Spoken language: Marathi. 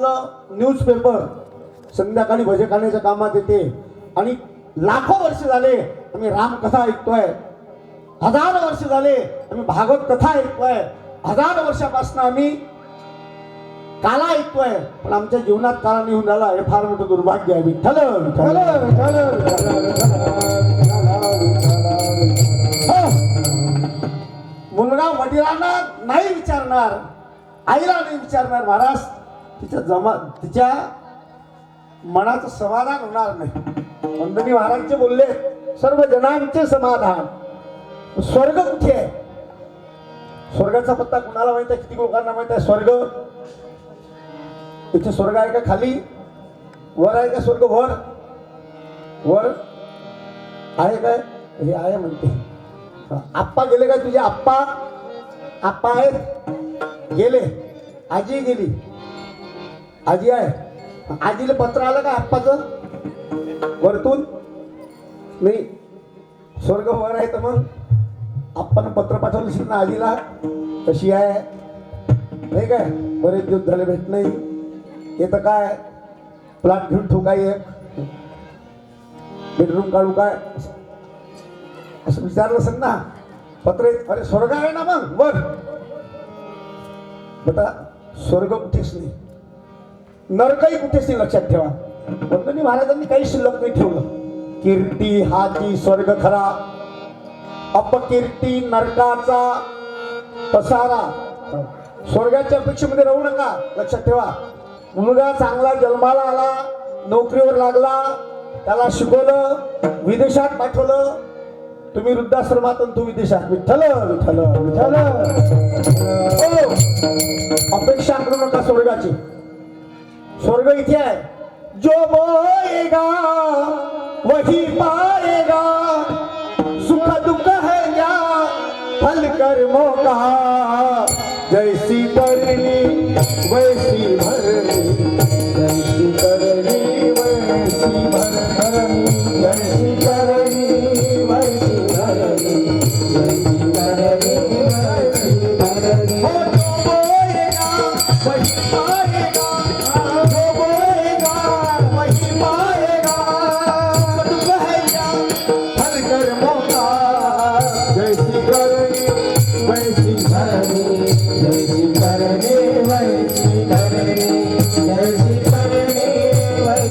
न्यूजपेपर संध्याकाळी भजे खाण्याच्या कामात येते. आणि लाखो वर्ष झाले आम्ही रामकथा ऐकतोय. हजार वर्ष झाले आम्ही भागवत कथा ऐकतोय. हजार वर्षापासून आम्ही काला ऐकतोय. पण आमच्या जीवनात काला निघून राहिला हे फार मोठं दुर्भाग्य आहे. विठ्ठल विठ्ठल, हो. मुलगा वडिलांना नाही विचारणार आईला नाही विचारणार महाराज. तिच्या जमा तिच्या मनाचं समाधान होणार नाही. नंदनी महाराजचे बोलले सर्व जनांचे समाधान. स्वर्ग कुठे आहे? स्वर्गाचा पत्ता कुणाला माहीत आहे? किती लोकांना माहीत आहे? स्वर्ग. इथे स्वर्ग आहे का खाली? वर आहे का स्वर्ग? वर. वर आहे काय? हे आहे म्हणते. आप्पा गेले काय तुझे आप्पा? आप्पा आहेत. गेले. आजी गेली. आजी आहे. आजीला पत्र आलं का आप्पाचं? वरतून? नाही स्वर्ग वर आहे तर मग. आपण पत्र पाठवलं असेल ना आजीला. कशी आहे? नाही काय? बरेच दिवस झाले भेट नाही. येतं काय? प्लॅट घेऊन ठेवू काय एक? बेडरूम काढू काय? असं विचारलं असेल ना. पत्र येत- अरे स्वर्ग आहे ना मग? वर. बेटा स्वर्ग कुठेच नाही. नरकही कुठेच नाही लक्षात ठेवा. वंदनी महाराजांनी काही शिल्लक नाही ठेवलं. कीर्ती हाती स्वर्ग खरा. अपकीर्ती नरकाचा पसारा. स्वर्गाच्या अपेक्षेमध्ये राहू नका. लक्षात ठेवा. मुलगा चांगला जन्माला आला नोकरीवर लागला त्याला शिकवलं विदेशात पाठवलं. तुम्ही वृद्धाश्रमात आणि तू विदेशात. विठ्ठल विठ्ठल विठ्ठल. स्वर्ग इथे आहे जो बोएगा वही पाएगा। सुख दुख है या फल कर्मों का। जैसी करनी वैसी